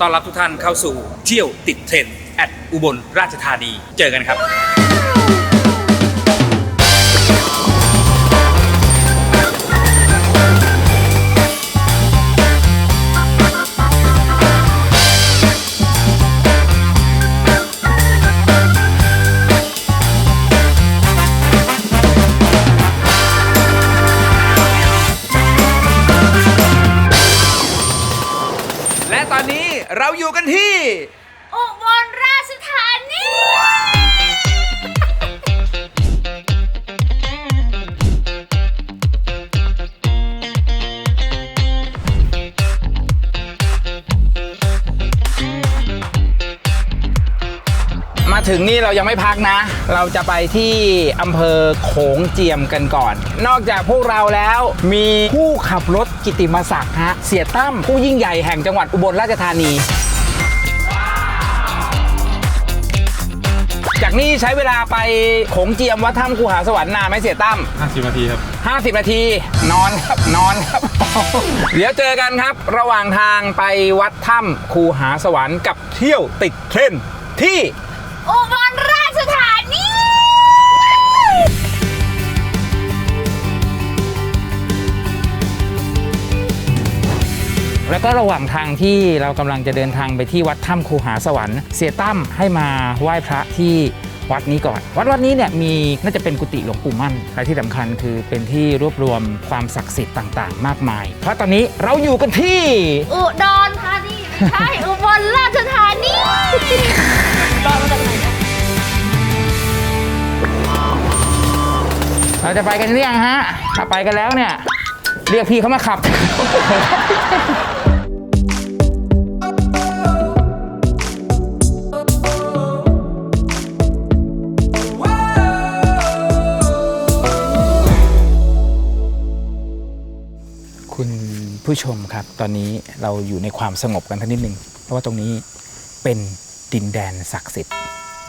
ต้อนรับทุกท่านเข้าสู่เที่ยวติดเทรนด์แอดอุบลราชธานี เจอกันครับ มาถึงนี่เรายังไม่พักนะ เราจะไปที่อำเภอโขงเจียมกันก่อน นอกจากพวกเราแล้วมีผู้ขับรถกิตติมศักดิ์ฮะ เสียตั้มผู้ยิ่งใหญ่แห่งจังหวัดอุบลราชธานี จากนี้ใช้เวลาไปโขงเจียมวัดถ้ำคูหาสวรรค์นานไหมเสียตั้ม 50นาทีครับ 50 นาที นอนครับนอนครับ เดี๋ยวเจอกันครับ ระหว่างทางไปวัดถ้ำคูหาสวรรค์กับเที่ยวติดเทรนด์ที่ อุบลราชธานีแล้วก็ระหว่างทางที่เรากำลังจะเดินทางไปที่วัดถ้ำคูหาสวรรค์ เสียตั้มให้มาไหว้พระที่วัดนี้ก่อน วัดวัดนี้เนี่ยมีน่าจะเป็นกุฏิหลวงปู่มั่นและที่สำคัญคือเป็นที่รวบรวมความศักดิ์สิทธิ์ต่างๆ มากมาย เพราะตอนนี้เราอยู่กันที่ อุดรธานีไม่ใช่ อุบลราชธานี เราจะไปกันหรือยังฮะ ถ้าไปกันแล้วเนี่ย เรียกพี่เขามาขับ คุณผู้ชมครับ ตอนนี้เราอยู่ในความสงบกันทักนิดนึง เพราะว่าตรงนี้เป็นดินแดนศักดิ์สิทธิ์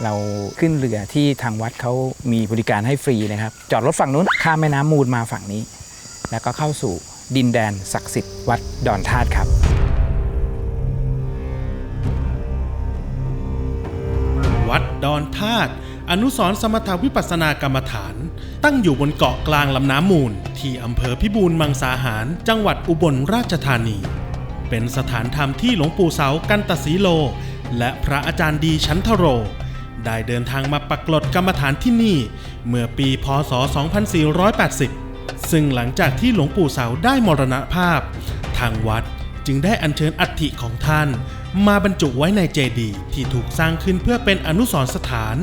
เราขึ้นเรือที่ทางวัดเขามีบริการให้ฟรีนะครับ จอดรถฝั่งนู้นข้ามแม่น้ำมูลมาฝั่งนี้ แล้วก็เข้าสู่ดินแดนศักดิ์สิทธิ์วัดดอนธาตุครับวัดดอนธาตุอนุสรสมถาวิปัสสนากรรมฐาน ตั้งอยู่บนเกาะกลางลำน้ำมูล ที่อำเภอพิบูลมังสาหาร จังหวัดอุบลราชธานี เป็นสถานธรรมที่หลวงปู่เสากันตสีโล และพระอาจารย์ดีชันทโร ได้เดินทางมาปักกลดกรรมฐานที่นี่ เมื่อปีพศ 2480 ซึ่งหลังจากที่หลวงปู่เสาได้มรณภาพ ทางวัดจึงได้อัญเชิญอัฐิของท่าน มาบรรจุไว้ในเจดีย์ที่ถูกสร้างขึ้นเพื่อเป็นอนุสรณ์สถาน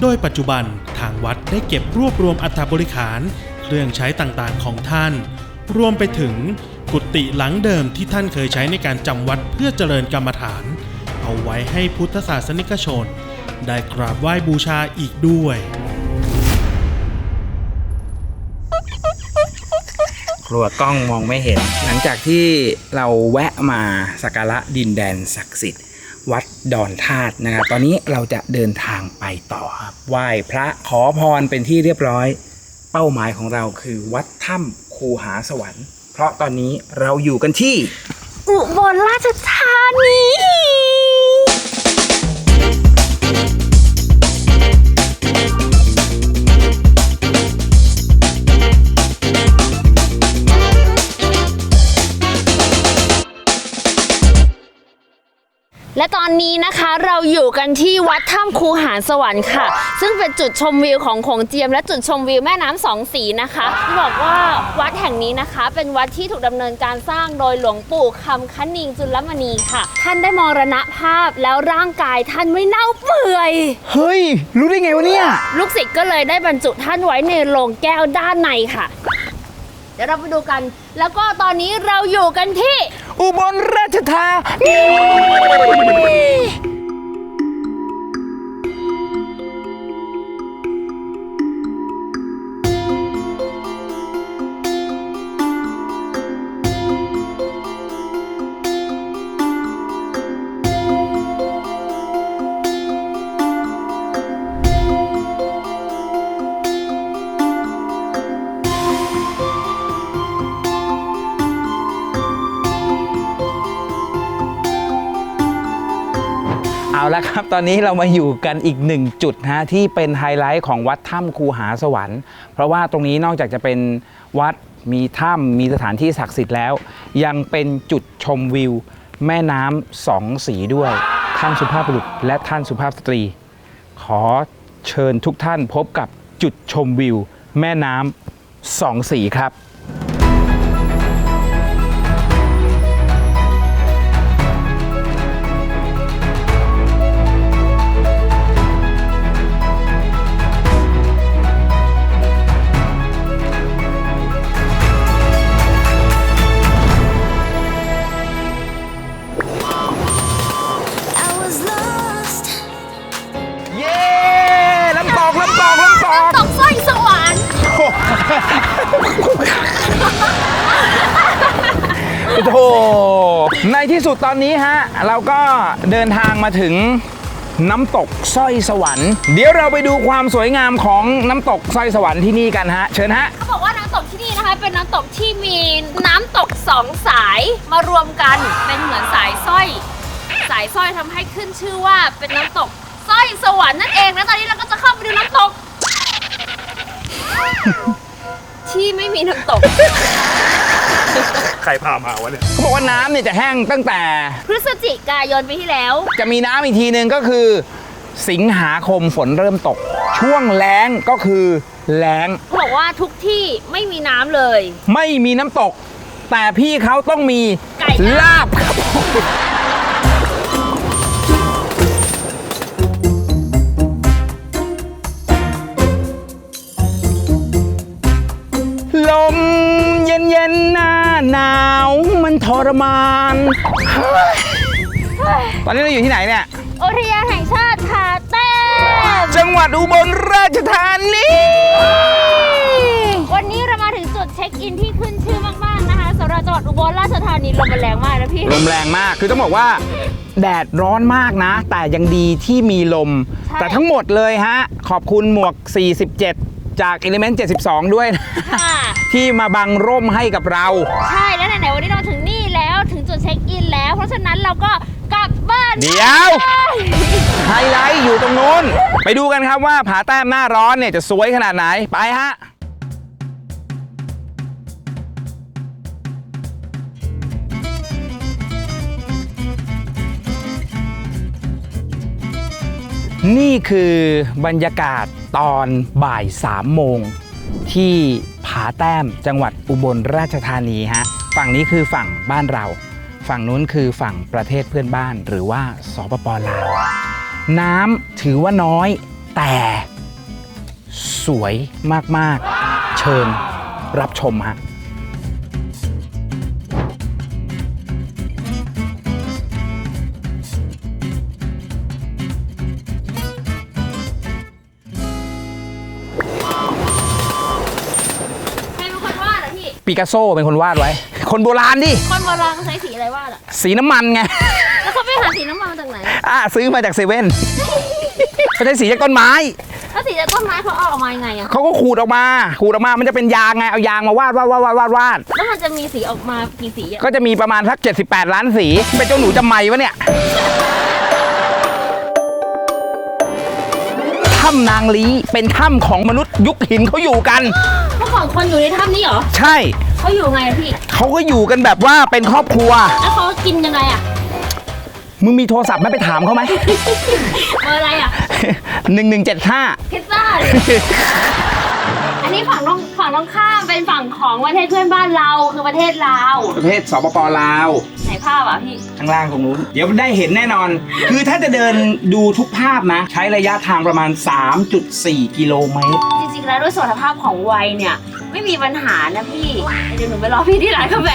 โดยปัจจุบันทางวัดได้เก็บรวบรวมอัฐบริขาร เครื่องใช้ต่างๆของท่าน รวมไปถึงกุฏิหลังเดิมที่ท่านเคยใช้ในการจำวัดเพื่อเจริญกรรมฐาน เอาไว้ให้พุทธศาสนิกชน ได้กราบไหว้บูชาอีกด้วย ครัวกล้องมองไม่เห็น หลังจากที่เราแวะมาสักการะดินแดนศักดิ์สิทธิ์ วัดดอนธาตุนะครับ ตอนนี้เราจะเดินทางไปต่อครับไหว้พระขอพรเป็นที่เรียบร้อย เป้าหมายของเราคือวัดถ้ำคูหาสวรรค์ เพราะตอนนี้เราอยู่กันที่ อุบลราชธานี และตอนนี้นะคะเราอยู่กันที่วัดถ้ำคูหาสวรรค์ค่ะ ซึ่งเป็นจุดชมวิวของโขงเจียม และจุดชมวิวแม่น้ำสองสีนะคะที่บอกว่าวัดแห่งนี้นะคะ เป็นวัดที่ถูกดำเนินการสร้างโดยหลวงปู่คำคณิงจุลมณีค่ะ ท่านได้มรณภาพแล้วร่างกายท่านไม่เน่าเปื่อย เฮ้ย รู้ได้ไงวะเนี่ย ลูกศิษย์ก็เลยได้บรรจุท่านไว้ในโลงแก้วด้านในค่ะ เดี๋ยวเราไปดูกัน แล้วก็ตอนนี้เราอยู่กันที่ อุบลราชธานี ละครับ ตอนนี้เรามาอยู่กันอีกหนึ่งจุดฮะที่เป็นไฮไลท์ของวัดถ้ำคูหาสวรรค์เพราะว่าตรงนี้นอกจากจะเป็นวัดมีถ้ำมีสถานที่ศักดิ์สิทธิ์แล้ว ยังเป็นจุดชมวิว แม่น้ำสองสีด้วย ท่านสุภาพบุรุษและท่านสุภาพสตรี ขอเชิญทุกท่านพบกับจุดชมวิว แม่น้ำสองสีครับ โอ้โหในที่สุดตอนนี้ฮะ เราก็เดินทางมาถึงน้ำตกสร้อยสวรรค์ เดี๋ยวเราไปดูความสวยงามของน้ำตกสร้อยสวรรค์ที่นี่กันฮะ เชิญฮะ เขาบอกว่าน้ำตกที่นี่นะคะ เป็นน้ำตกที่มีน้ำตกสองสายมารวมกันเป็นเหมือนสายสร้อย สายสร้อยทำให้ขึ้นชื่อว่าเป็นน้ำตกสร้อยสวรรค์นั่นเองนะตอนนี้เราก็จะเข้าไปดูน้ำตก ที่ไม่มีน้ำตก ใครพามาวะเนี่ย เขาบอกว่าน้ำเนี่ยจะแห้งตั้งแต่พฤศจิกายนปีที่แล้ว จะมีน้ำอีกทีหนึ่งก็คือ สิงหาคมฝนเริ่มตก ช่วงแล้งก็คือแล้ง เขาบอกว่าทุกที่ไม่มีน้ำเลย ไม่มีน้ำตก แต่พี่เขาต้องมีไก่ย่าง ลาบครับล หน้าหนาวมันทรมานเฮ้ยตอนนี้เราอยู่ที่ไหนเนี่ย อุทยานแห่งชาติผาแต้มจังหวัดอุบลราชธานีวันนี้เรามาถึงจุดเช็คอินที่ขึ้นชื่อมากๆนะคะสำหรับจังหวัดอุบลราชธานีลมมันแรงมากนะพี่ ลมแรงมากคือต้องบอกว่า แดดร้อนมากนะ แต่ยังดีที่มีลมใช่แต่ทั้งหมดเลยฮะ ขอบคุณหมวก 47 จาก Element 72 ด้วยนะค่ะ ที่มาบังร่มให้กับเรา ใช่แล้วไหนๆวันนี้เราถึงนี่แล้วถึงจุดเช็คอินแล้ว เพราะฉะนั้นเราก็กลับบ้านเดี๋ยว ไฮไลท์อยู่ตรงนู้น ไปดูกันครับว่าผาแต้มหน้าร้อนเนี่ยจะสวยขนาดไหน ไปฮะ นี่คือบรรยากาศ ตอนบ่ายสามโมงที่ผาแต้มจังหวัดอุบลราชธานีฮะฝั่งนี้คือฝั่งบ้านเรา ฝั่งนู้นคือฝั่งประเทศเพื่อนบ้านหรือว่าสปปลาว น้ำถือว่าน้อยแต่สวยมากๆ เชิญรับชมฮะ ปิกัสโซเป็นคนวาดไว้ คนโบราณดิ คนโบราณเขาใช้สีอะไรวาดอะ สีน้ำมันไง แล้วเขาไปหาสีน้ำมันมาจากไหนอะซื้อมาจากเซเว่นเขาใช้สีจากต้นไม้ แล้วสีจากต้นไม้เขาเอาออกมายังไงอะ เขาก็ขูดออกมา ขูดออกมา มันจะเป็นยางไง เอายางมาวาดวาดวาดวาดวาดวาด แล้วมันจะมีสีออกมากี่สีอะ ก็จะมีประมาณสัก78 ล้านสี เป็นเจ้าหนูจำไม่วะเนี่ย ถ้ำนางลีเป็นถ้ำของมนุษย์ยุคหินเขาอยู่กัน เมื่อก่อนคนอยู่ในถ้ำนี้เหรอใช่เขาอยู่ไงอะพี่เขาก็อยู่กันแบบว่าเป็นครอบครัว แล้วเขากินยังไงอะมึงมีโทรศัพท์ไหมไปถามเขาไหม เบอร์อะไรอะหนึ่งหนึ่งเจ็ดห้า พิซซ่าเลยอั นนี้ฝั่งตรงฝั่งตรงข้ามเป็นฝั่งของประเทศเพื่อนบ้านเราคือประเทศลาวประเทศสปปลาว ไหนภาพอะพี่ ข้างล่างตรงนู้น เดี๋ยวได้เห็นแน่นอน คือถ้าจะเดินดูทุกภาพนะ ใช้ระยะทางประมาณ 3.4 กิโลเมตร จริงๆแล้วด้วยสุขภาพของวัยเนี่ย ไม่มีปัญหานะพี่เดี๋ยวหนูไปรอพี่ที่ร้านกาแฟ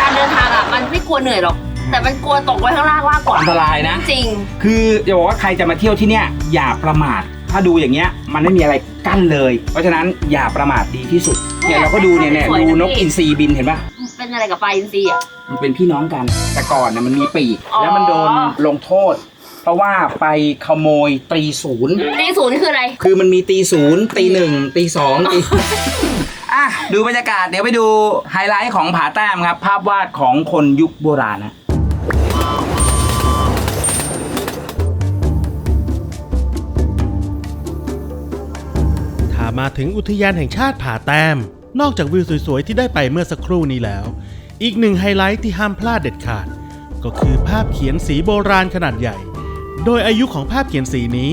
การเดินทางอะมันไม่กลัวเหนื่อยหรอก แต่มันกลัวตกไว้ข้างล่างมากกว่าอันตรายนะ จริง คือจะบอกว่าใครจะมาเที่ยวที่เนี่ยอย่าประมาท ถ้าดูอย่างเงี้ยมันไม่มีอะไรกั้นเลย เพราะฉะนั้นอย่าประมาทดีที่สุดเนี่ยเราก็ดูเนี่ยเนี่ยสวยนะดูนกพี่อินทรีบินเห็นปะเป็นอะไรกับปลาอินทรีอะมันเป็นพี่น้องกัน แต่ก่อนเนี่ยมันมีปีกอ๋อแล้วมันโดนลงโทษ เพราะว่าไปขโมยตีศูนย์ตีศูนย์คืออะไร คือมันมีตีศูนย์ตีหนึ่งตีสองตีอะดูบรรยากาศเดี๋ยวไปดูไฮไลท์ของผาแต้มครับ ภาพวาดของคนยุคโบราณนะ มาถึงอุทยานแห่งชาติผาแต้ม นอกจากวิวสวยๆ ที่ได้ไปเมื่อสักครู่นี้แล้ว อีกหนึ่งไฮไลท์ที่ห้ามพลาดเด็ดขาด ก็คือภาพเขียนสีโบราณขนาดใหญ่ โดยอายุของภาพเขียนสีนี้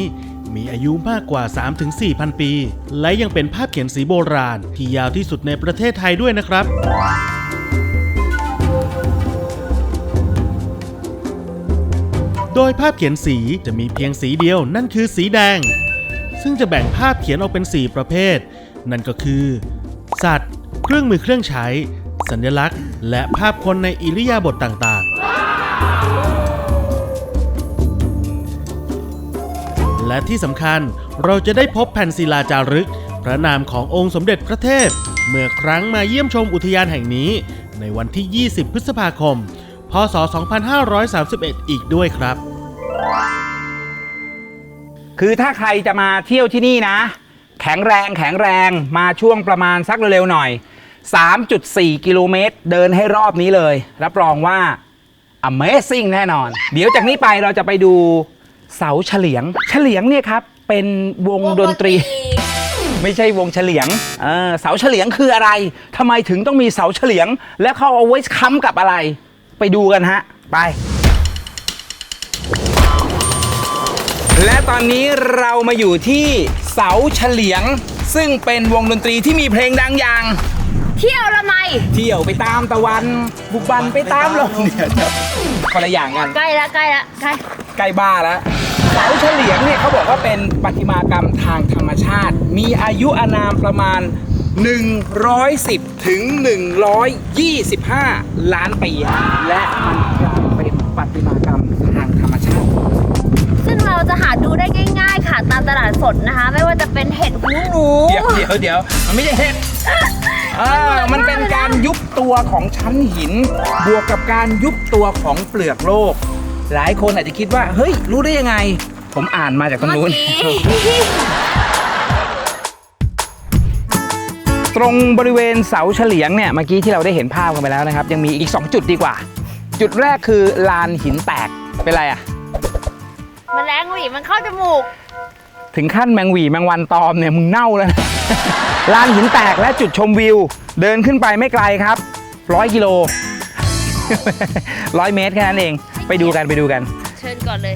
มีอายุมากกว่า 3-4พันปี และยังเป็นภาพเขียนสีโบราณที่ยาวที่สุดในประเทศไทยด้วยนะครับโดยภาพเขียนสีจะมีเพียงสีเดียวนั่นคือสีแดง ซึ่งจะแบ่งภาพเขียนออกเป็น 4 ประเภท นั่นก็คือ สัตว์ เครื่องมือเครื่องใช้ สัญลักษณ์ และภาพคนในอิริยาบถต่างๆ และที่สำคัญเราจะได้พบแผ่นศิลาจารึก พระนามขององค์สมเด็จพระเทพ เมื่อครั้งมาเยี่ยมชมอุทยานแห่งนี้ ในวันที่ 20 พฤษภาคม พศ 2531 อีกด้วยครับ คือถ้าใครจะมาเที่ยวที่นี่นะ แข็งแรงแข็งแรงมาช่วงประมาณสักเร็วๆหน่อย 3.4 กิโลเมตร เดินให้รอบนี้เลย รับรองว่า Amazing แน่นอน เดี๋ยวจากนี้ไปเราจะไปดูเสาเฉลียง เฉลียงเนี่ยครับ เป็นวงดนตรี ไม่ใช่วงเฉลียงเออเสาเฉลียงคืออะไรทำไมถึงต้องมีเสาเฉลียง และเขาเอาไว้ค้ำกับอะไร ไปดูกันฮะ ไป และตอนนี้เรามาอยู่ที่เสาเฉลียง ซึ่งเป็นวงดนตรีที่มีเพลงดังอย่าง เที่ยวละไมเที่ยวไปตามตะวันบุกบันไปตามลมเดี๋ยวเดี๋ยวคนละอย่างกัน ใกล้ละใกล้ละใกล้ใกล้บ้าแล้วเสาเฉลียงเนี่ยเขาบอกว่าเป็นประติมากรรมทางธรรมชาติ มีอายุอานามประมาณ 110 ถึง 125 ล้านปีฮะและมันกลายเป็นประติมากรรมทางธรรมชาติ ซึ่ง เราจะหาดูได้ง่าย ๆ ค่ะตามตลาดสดนะคะ ไม่ว่าจะเป็นเห็ดหูหนู เดี๋ยวเดี๋ยวเดี๋ยวมันไม่ใช่เห็ดเออมันเป็นการยุบตัวของชั้นหิน บวกกับการยุบตัวของเปลือกโลก หลายคนอาจจะคิดว่าเฮ้ย รู้ได้ยังไง ผมอ่านมาจากตรงนู้น ตรงบริเวณเสาเฉลียงเนี่ย เมื่อกี้ที่เราได้เห็นภาพกันไปแล้วนะครับ ยังมีอีก 2 จุดดีกว่า จุดแรกคือลานหินแตกเป็นไรอะ มันแรงหวีมันเข้าจมูก ถึงขั้นแมงหวีแมงวันตอมเนี่ยมึงเน่าแล้วนะ ลานหินแตกและจุดชมวิว เดินขึ้นไปไม่ไกลครับร้อยกิโลร้อยเมตรแค่นั้นเอง ไปดูกันไปดูกัน เชิญก่อนเลย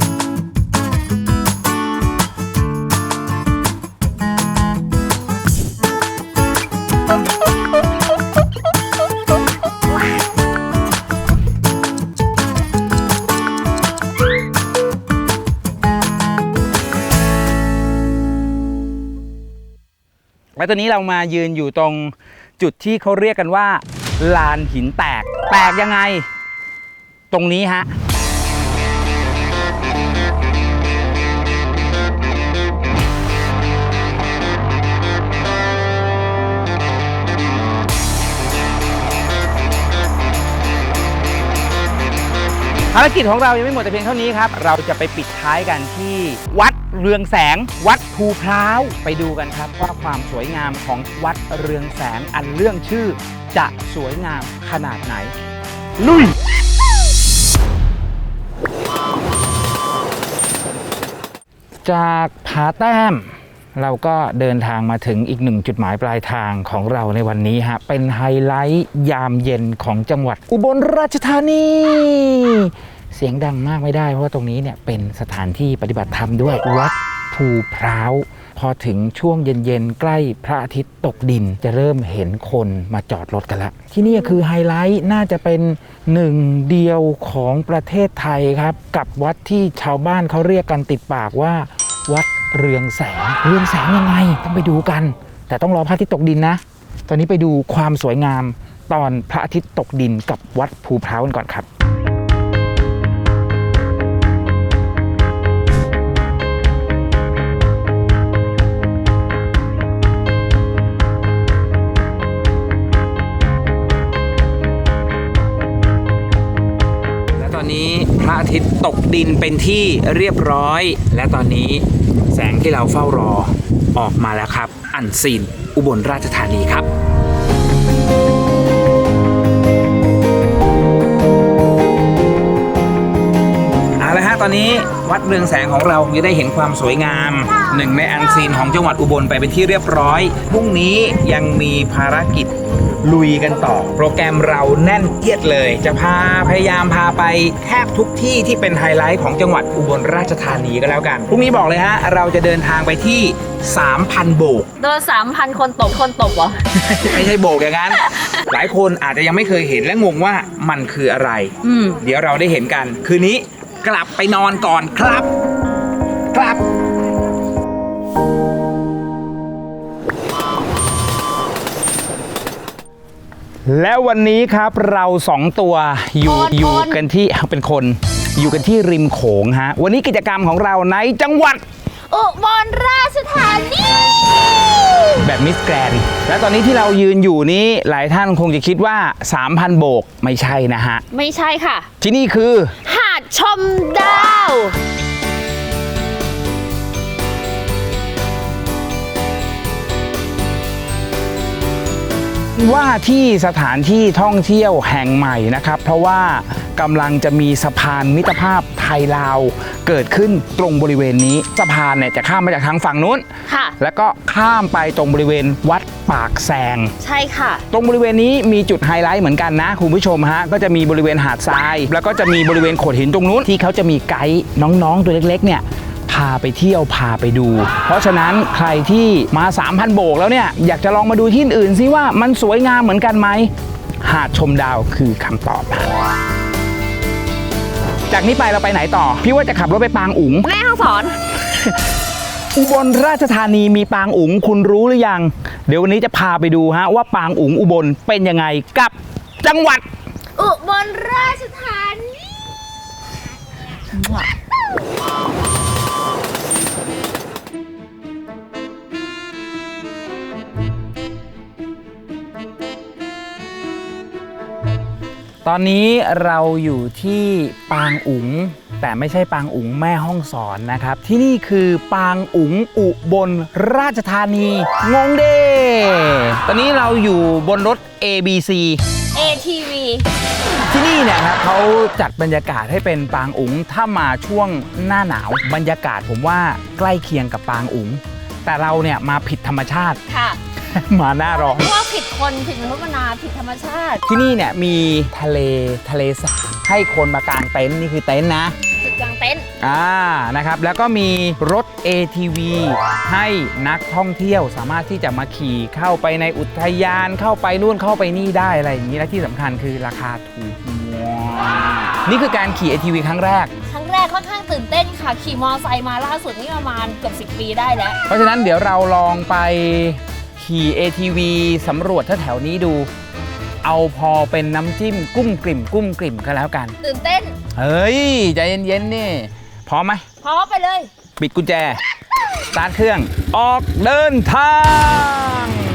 ตอนนี้เรามายืนอยู่ตรงจุดที่เขาเรียกกันว่า ลานหินแตก แตกยังไง ตรงนี้ฮะ ภารกิจของเรายังไม่หมดแต่เพียงเท่านี้ครับ เราจะไปปิดท้ายกันที่วัดเรืองแสง วัดภูพร้าวไปดูกันครับ ว่าความสวยงามของวัดเรืองแสงอันเรื่องชื่อ จะสวยงามขนาดไหน ลุยจากผาแต้ม เราก็เดินทางมาถึงอีกหนึ่งจุดหมายปลายทางของเราในวันนี้ฮะ เป็นไฮไลท์ยามเย็นของจังหวัด อุบลราชธานี เสียงดังมากไม่ได้ เพราะว่าตรงนี้เนี่ยเป็นสถานที่ปฏิบัติธรรมด้วยวัดภูพร้าว พอถึงช่วงเย็นๆ ใกล้พระอาทิตย์ตกดินจะเริ่มเห็นคนมาจอดรถกันละที่นี่คือไฮไลท์น่าจะเป็นหนึ่งเดียวของประเทศไทยครับ กับวัดที่ชาวบ้านเขาเรียกกันติดปากว่า วัดเรืองแสง เรืองแสงยังไงต้องไปดูกัน แต่ต้องรอพระอาทิตย์ตกดินนะ ตอนนี้ไปดูความสวยงามตอนพระอาทิตย์ตกดินกับวัดภูพร้าวกันก่อนครับ ระอาทิตย์ตกดินเป็นที่เรียบร้อย และตอนนี้แสงที่เราเฝ้ารอออกมาแล้วครับ อันซีนอุบลราชธานีครับเอาละฮะตอนนี้วัดเรืองแสงของเราจะได้เห็นความสวยงามหนึ่งในอันซีนของจังหวัดอุบลไปเป็นที่เรียบร้อยพรุ่งนี้ยังมีภารกิจ ลุยกันต่อ โปรแกรมเราแน่นเอียดเลย จะพาพยายามพาไปแทบทุกที่ที่เป็นไฮไลท์ของจังหวัดอุบลราชธานีก็แล้วกันพรุ่งนี้บอกเลยฮะ เราจะเดินทางไปที่ 3,000 โบก โดนสามพันคนตบคนตบเหรอ ไม่ใช่โบกอย่างนั้น หลายคนอาจจะยังไม่เคยเห็นและงงว่ามันคืออะไร อืม เดี๋ยวเราได้เห็นกัน คืนนี้กลับไปนอนก่อนครับ ครับ แล้ววันนี้ครับเราสองตัวอยู่คนอยู่คน กันที่เป็นคน อยู่กันที่ริมโขงฮะ วันนี้กิจกรรมของเราในจังหวัดอุบลราชธานีแบบมิสแกรนด์และตอนนี้ที่เรายืนอยู่นี้หลายท่านคงจะคิดว่า 3,000 โบกไม่ใช่นะฮะ ไม่ใช่ค่ะ ที่นี่คือ หาดชมดาว ว่าที่สถานที่ท่องเที่ยวแห่งใหม่นะครับ เพราะว่ากำลังจะมีสะพานมิตรภาพไทยลาวเกิดขึ้นตรงบริเวณนี้สะพานเนี่ยจะข้ามมาจากทางฝั่งนู้น ค่ะ แล้วก็ข้ามไปตรงบริเวณวัดปากแซง ใช่ค่ะ ตรงบริเวณนี้มีจุดไฮไลท์เหมือนกันนะคุณผู้ชมฮะก็จะมีบริเวณหาดทราย แล้วก็จะมีบริเวณโขดหินตรงนู้นที่เขาจะมีไกด์น้องๆตัวเล็กๆเนี่ยพาไปเที่ยวพาไปดู เพราะฉะนั้นใครที่มา 3,000 โบกแล้วเนี่ย อยากจะลองมาดูที่อื่นซิว่ามันสวยงามเหมือนกันไหมหาดชมดาวคือคำตอบนะจากนี้ไปเราไปไหนต่อ พี่ว่าจะขับรถไปปางอุ๋งแม่ห้องสอนอุบลราชธานีมีปางอุ๋งคุณรู้หรือยัง เดี๋ยววันนี้จะพาไปดูฮะว่าปางอุ๋งอุบลเป็นยังไงกับจังหวัด อุบลราชธานี ตอนนี้เราอยู่ที่ปางอุ๋ง แต่ไม่ใช่ปางอุ๋งแม่ห้องสอนนะครับ ที่นี่คือปางอุ๋งอุบลราชธานี งงเด้ตอนนี้เราอยู่บนรถ ABC ATV ที่นี่เนี่ยครับเขาจัดบรรยากาศให้เป็นปางอุ๋งถ้ามาช่วงหน้าหนาวบรรยากาศผมว่าใกล้เคียงกับปางอุ๋งแต่เราเนี่ยมาผิดธรรมชาติค่ะ มาหน้าร้อน เพราะว่าผิดคนผิดมนุษย์มนาผิดธรรมชาติที่นี่เนี่ยมีทะเลทะเลสาบให้คนมากางเต็นท์นี่คือเต็นท์นะ จุดกลางเต็นท์อ่านะครับแล้วก็มีรถ ATV ให้นักท่องเที่ยวสามารถที่จะมาขี่เข้าไปในอุทยานเข้าไปนู่นเข้าไปนี่ได้อะไรอย่างนี้และที่สำคัญคือราคาถูกมากนี่คือการขี่ ATV ครั้งแรก ครั้งแรกค่อนข้างตื่นเต้นค่ะ ขี่มอไซค์มาล่าสุดนี่ประมาณเกือบ10ปีได้แล้ว เพราะฉะนั้นเดี๋ยวเราลองไป ขี่ ATV สำรวจแถวๆนี้ดู เอาพอเป็นน้ำจิ้มกุ้มกลิ่มกุ้มกลิ่มก็แล้วกัน ตื่นเต้น เฮ้ย ใจเย็นๆนี่พร้อมไหมพร้อมไปเลย ปิดกุญแจสตาร์ทเครื่องออกเดินทาง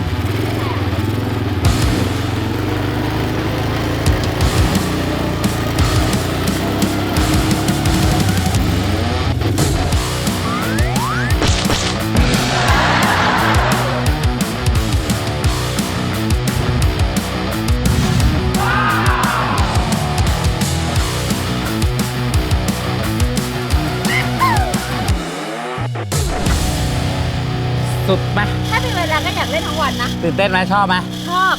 ตื่นเต้นไหมชอบไหมชอบ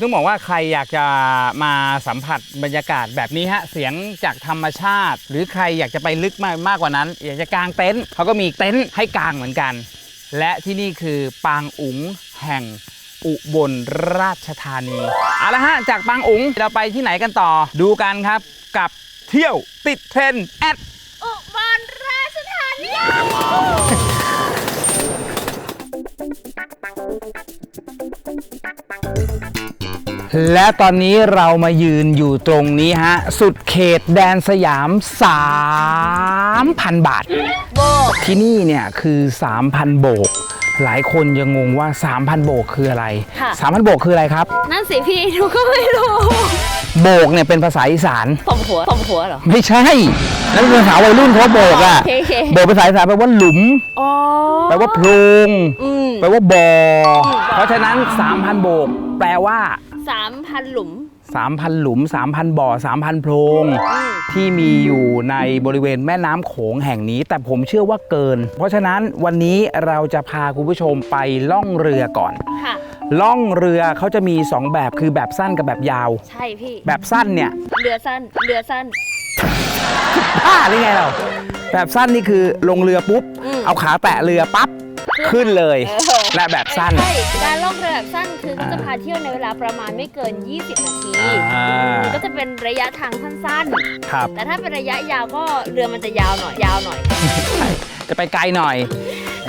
ต้องบอกว่าใครอยากจะมาสัมผัสบรรยากาศแบบนี้ฮะ เสียงจากธรรมชาติ หรือใครอยากจะไปลึกมากมากกว่านั้น อยากจะกางเต็นท์เขาก็มีเต็นท์ให้กางเหมือนกัน และที่นี่คือปางอุ๋งแห่งอุบลราชธานีเอาละฮะ จากปางอุ๋งเราไปที่ไหนกันต่อ ดูกันครับ กับเที่ยวติดเทรนแอดอุบลราชธานี และตอนนี้เรามายืนอยู่ตรงนี้ฮะ สุดเขตแดนสยาม 3,000 บาทโบกที่นี่เนี่ยคือ 3,000 โบก หลายคนยังงงว่า 3,000 โบกคืออะไร ค่ะ 3,000 โบกคืออะไรครับ นั่นสิพี่หนูก็ไม่รู้โบกเนี่ยเป็นภาษาอีสาน ตบหัวตบหัวเหรอ ไม่ใช่นั่นเป็นภาษาวัยรุ่นเขาโบกอะโอเคโอเค โบกภาษาอีสานแปลว่าหลุม อ๋อ แปลว่าโพรง อืม แปลว่าบอ่อเพราะฉะนั้น 3,000 โบก แปลว่า สามพันหลุม 3,000 หลุม 3,000 บ่อ 3,000 โพรง ที่มีอยู่ในบริเวณแม่น้ำโขงแห่งนี้ แต่ผมเชื่อว่าเกิน เพราะฉะนั้นวันนี้เราจะพาคุณผู้ชมไปล่องเรือก่อน ค่ะ ล่องเรือเขาจะมี 2 แบบคือแบบสั้นกับแบบยาว ใช่พี่ แบบสั้นเนี่ยเรือสั้น เรือสั้นบ้าหรือไงเรา แบบสั้นนี่คือลงเรือปุ๊บ อืม เอาขาแตะเรือปั๊บ ขึ้นเลยเออและแบบสั้น ใช่การล่องเรือแบบสั้นคือก็จะอ่าพาเที่ยวในเวลาประมาณไม่เกิน 20 นาทีอ่ามันก็จะเป็นระยะทางสั้นครับ ๆ แต่ถ้าเป็นระยะยาวก็เรือมันจะยาวหน่อยยาวหน่อยใช่จะไปไกลหน่อย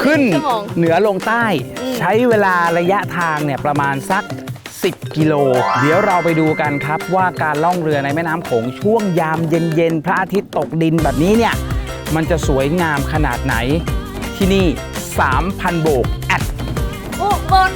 ขึ้นชั่วโมงเหนือลงใต้ อืม ใช้เวลาระยะทางเนี่ยประมาณสัก 10 กิโล เดี๋ยวเราไปดูกันครับว่าการล่องเรือในแม่น้ำโขงช่วงยามเย็นๆ พระอาทิตย์ตกดินแบบนี้เนี่ย มันจะสวยงามขนาดไหน ที่นี่ 3,000 โบกแอดอุบล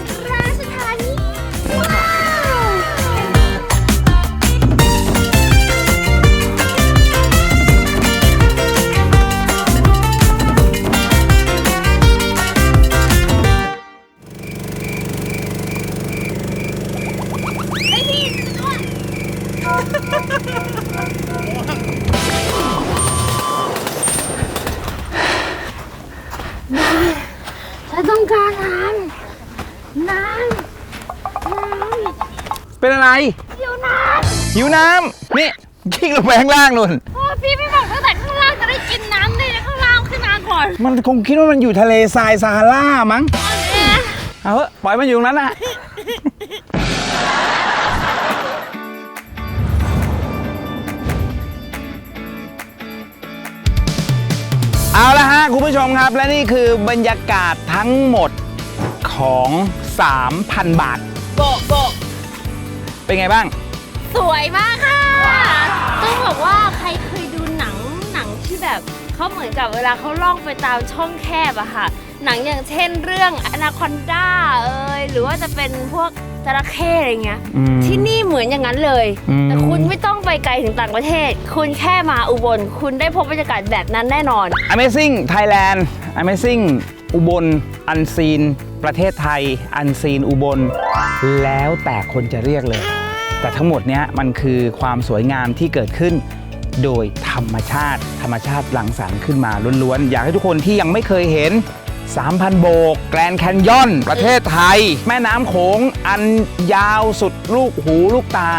งลงไปข้างล่างนุ่นำโอ้พี่ไม่บอกตั้งแต่ข้างล่างจะได้กินน้ำเลยนะข้างล่างขึ้นมาก่อนมันคงคิดว่ามันอยู่ทะเลทรายซาฮารามั้งอันเนี้ยเอาเถอะปล่อยมันอยู่ตรงนั้นนะ เอาละฮะ คุณผู้ชมครับ และนี่คือบรรยากาศทั้งหมดของ 3,000 บาทโบะโบะเป็นไงบ้าง สวยมากค่ะ ต้องบอกว่าใครเคยดูหนังหนังที่แบบเขาเหมือนกับเวลาเขาล่องไปตามช่องแคบอะค่ะ หนังอย่างเช่นเรื่องอนาคอนดาเอยหรือว่าจะเป็นพวกจระเข้อะไรเงี้ย อืม ที่นี่เหมือนอย่างนั้นเลย อืม แต่คุณไม่ต้องไปไกลถึงต่างประเทศ คุณแค่มาอุบล คุณได้พบบรรยากาศแบบนั้นแน่นอน Amazing Thailand Amazing อุบล อันซีน ประเทศไทย อันซีน อุบล แล้วแต่คนจะเรียกเลย แต่ทั้งหมดเนี้ยมันคือความสวยงามที่เกิดขึ้น โดยธรรมชาติ ธรรมชาติหลังสรรค์ขึ้นมาล้วนๆ อยากให้ทุกคนที่ยังไม่เคยเห็น 3,000 โบก แกรนแคนยอน ประเทศไทย แม่น้ำโขงอันยาวสุดลูกหูลูกตา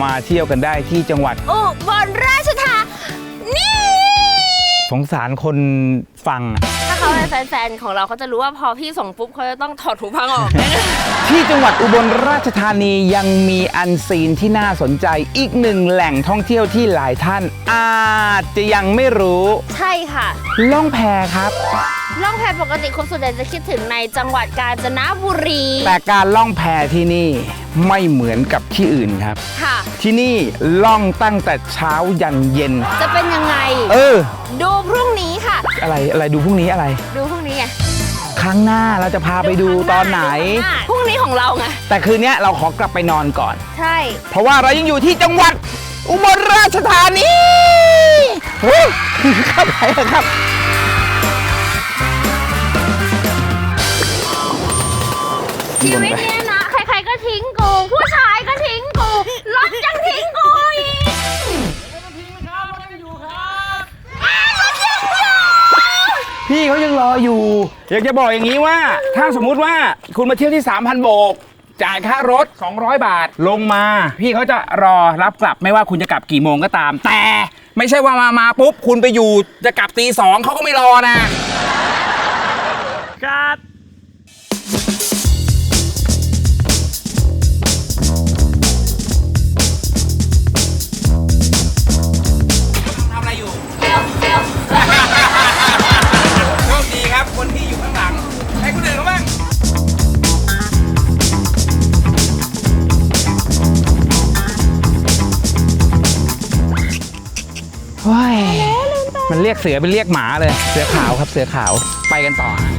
มาเที่ยวกันได้ที่จังหวัด อุบลราชธานีสงสารคน ฟังอะถ้าเขาเป็นแฟนๆของเราเขาจะรู้ว่าพอพี่ส่งปุ๊บเขาจะต้องถอดหูฟังออกแน่ที่จังหวัดอุบลราชธานียังมีอันซีนที่น่าสนใจอีกหนึ่งแหล่งท่องเที่ยวที่หลายท่าน อาจจะยังไม่รู้ใช่ค่ะ ล่องแพครับ ล่องแพปกติคนส่วนใหญ่จะคิดถึงในจังหวัดกาญจนบุรีแต่การล่องแพที่นี่ไม่เหมือนกับที่อื่นครับ ค่ะ ที่นี่ล่องตั้งแต่เช้ายันเย็น จะเป็นยังไง เออ ดูพรุ่งนี้ ค่ะ อะไรอะไรดูพรุ่งนี้อะไร ดูพรุ่งนี้ไงครั้งหน้าเราจะพาไปดูตอนไหนดูข้างาพรุ่งนี้ของเราไง แต่คืนเนี้ยเราขอกลับไปนอนก่อน ใช่ เพราะว่าเรายังอยู่ที่จังหวัด อุบลราชธานีเฮ้ยเข้าไปเถอะครับชีวิตเนี้ยนะ ใครๆก็ทิ้งกูผู้ชาย พี่เขายังรออยู่ อยากจะบอกอย่างนี้ว่า ถ้าสมมุติว่าคุณมาเที่ยวที่ 3,000 โบก จ่ายค่ารถ 200 บาทลงมา พี่เขาจะรอรับกลับไม่ว่าคุณจะกลับกี่โมงก็ตาม แต่ไม่ใช่ว่ามามาปุ๊บ คุณไปอยู่จะกลับตีสองเขาก็ไม่รอนะ เรียกเสือเป็นเรียกหมาเลย เสือขาวครับเสือขาวไปกันต่อฮะ